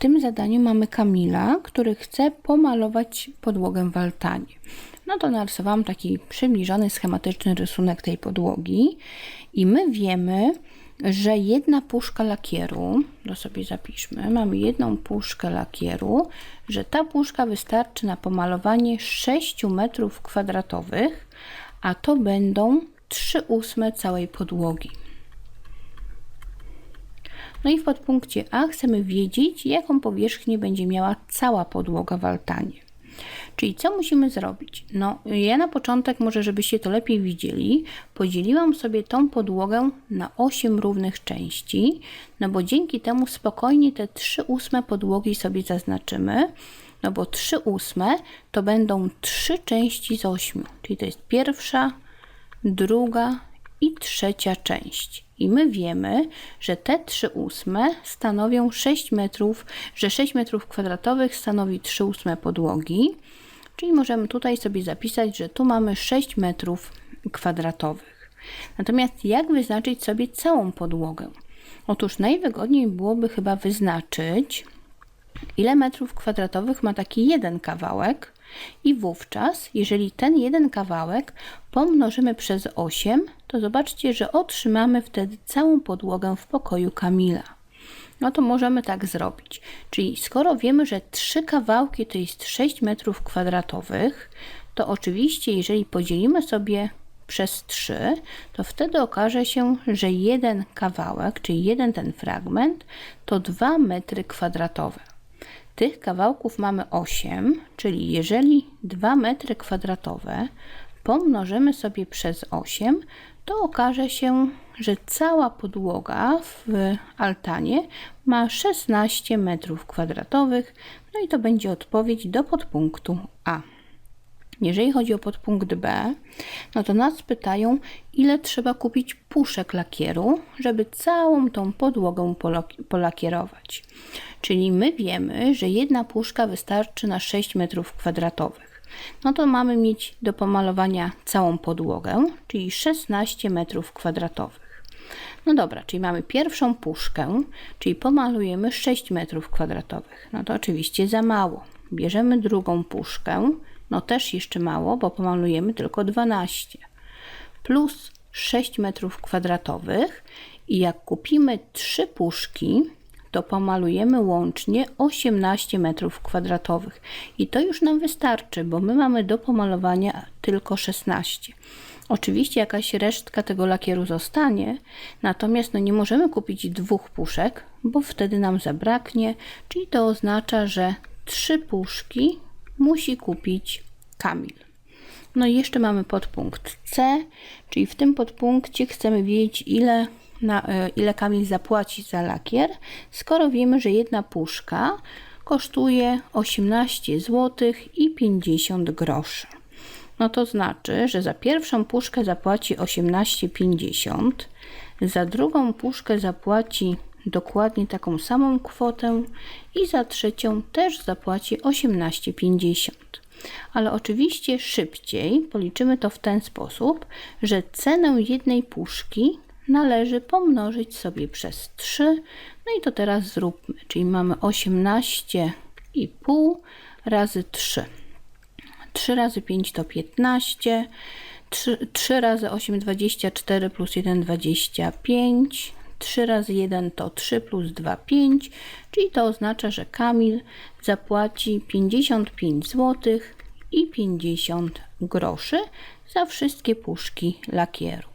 tym zadaniu mamy Kamila, który chce pomalować podłogę w altanie. No to narysowałam taki przybliżony, schematyczny rysunek tej podłogi i my wiemy, że jedna puszka lakieru, to sobie zapiszmy, mamy jedną puszkę lakieru, że ta puszka wystarczy na pomalowanie 6 metrów kwadratowych, a to będą 3 ósme całej podłogi. No i w podpunkcie A chcemy wiedzieć, jaką powierzchnię będzie miała cała podłoga w altanie. Czyli co musimy zrobić? No, ja na początek, może żebyście to lepiej widzieli, podzieliłam sobie tą podłogę na 8 równych części, no bo dzięki temu spokojnie te 3 ósme podłogi sobie zaznaczymy, no bo 3 ósme to będą 3 części z 8, czyli to jest pierwsza, druga i trzecia część. I my wiemy, że te 3 ósme stanowią 6 metrów, że 6 metrów kwadratowych stanowi 3 ósme podłogi. Czyli możemy tutaj sobie zapisać, że tu mamy 6 metrów kwadratowych. Natomiast jak wyznaczyć sobie całą podłogę? Otóż najwygodniej byłoby chyba wyznaczyć, ile metrów kwadratowych ma taki jeden kawałek i wówczas, jeżeli ten jeden kawałek pomnożymy przez 8, to zobaczcie, że otrzymamy wtedy całą podłogę w pokoju Kamila. No to możemy tak zrobić. Czyli skoro wiemy, że trzy kawałki to jest 6 metrów kwadratowych, to oczywiście jeżeli podzielimy sobie przez 3, to wtedy okaże się, że jeden kawałek, czyli jeden ten fragment, to 2 metry kwadratowe. Tych kawałków mamy 8, czyli jeżeli 2 metry kwadratowe pomnożymy sobie przez 8, to okaże się, że cała podłoga w altanie ma 16 metrów kwadratowych, no i to będzie odpowiedź do podpunktu A. Jeżeli chodzi o podpunkt B, no to nas pytają, ile trzeba kupić puszek lakieru, żeby całą tą podłogę polakierować. Czyli my wiemy, że jedna puszka wystarczy na 6 metrów kwadratowych. No to mamy mieć do pomalowania całą podłogę, czyli 16 metrów kwadratowych. No dobra, czyli mamy pierwszą puszkę, czyli pomalujemy 6 metrów kwadratowych. No to oczywiście za mało. Bierzemy drugą puszkę, no też jeszcze mało, bo pomalujemy tylko 12. Plus 6 metrów kwadratowych i jak kupimy 3 puszki, to pomalujemy łącznie 18 metrów kwadratowych. I to już nam wystarczy, bo my mamy do pomalowania tylko 16. Oczywiście jakaś resztka tego lakieru zostanie, natomiast no nie możemy kupić dwóch puszek, bo wtedy nam zabraknie, czyli to oznacza, że trzy puszki musi kupić Kamil. No i jeszcze mamy podpunkt C, czyli w tym podpunkcie chcemy wiedzieć, ile, na, e, ile Kamil zapłaci za lakier, skoro wiemy, że jedna puszka kosztuje 18 zł i 50 groszy. No to znaczy, że za pierwszą puszkę zapłaci 18,50, za drugą puszkę zapłaci dokładnie taką samą kwotę i za trzecią też zapłaci 18,50. Ale oczywiście szybciej policzymy to w ten sposób, że cenę jednej puszki należy pomnożyć sobie przez 3. No i to teraz zróbmy, czyli mamy 18,5 razy 3. 3 razy 5 to 15. 3, 3 razy 8 24 plus 1 25. 3 razy 1 to 3 plus 2 5, czyli to oznacza, że Kamil zapłaci 55 zł i 50 groszy za wszystkie puszki lakieru.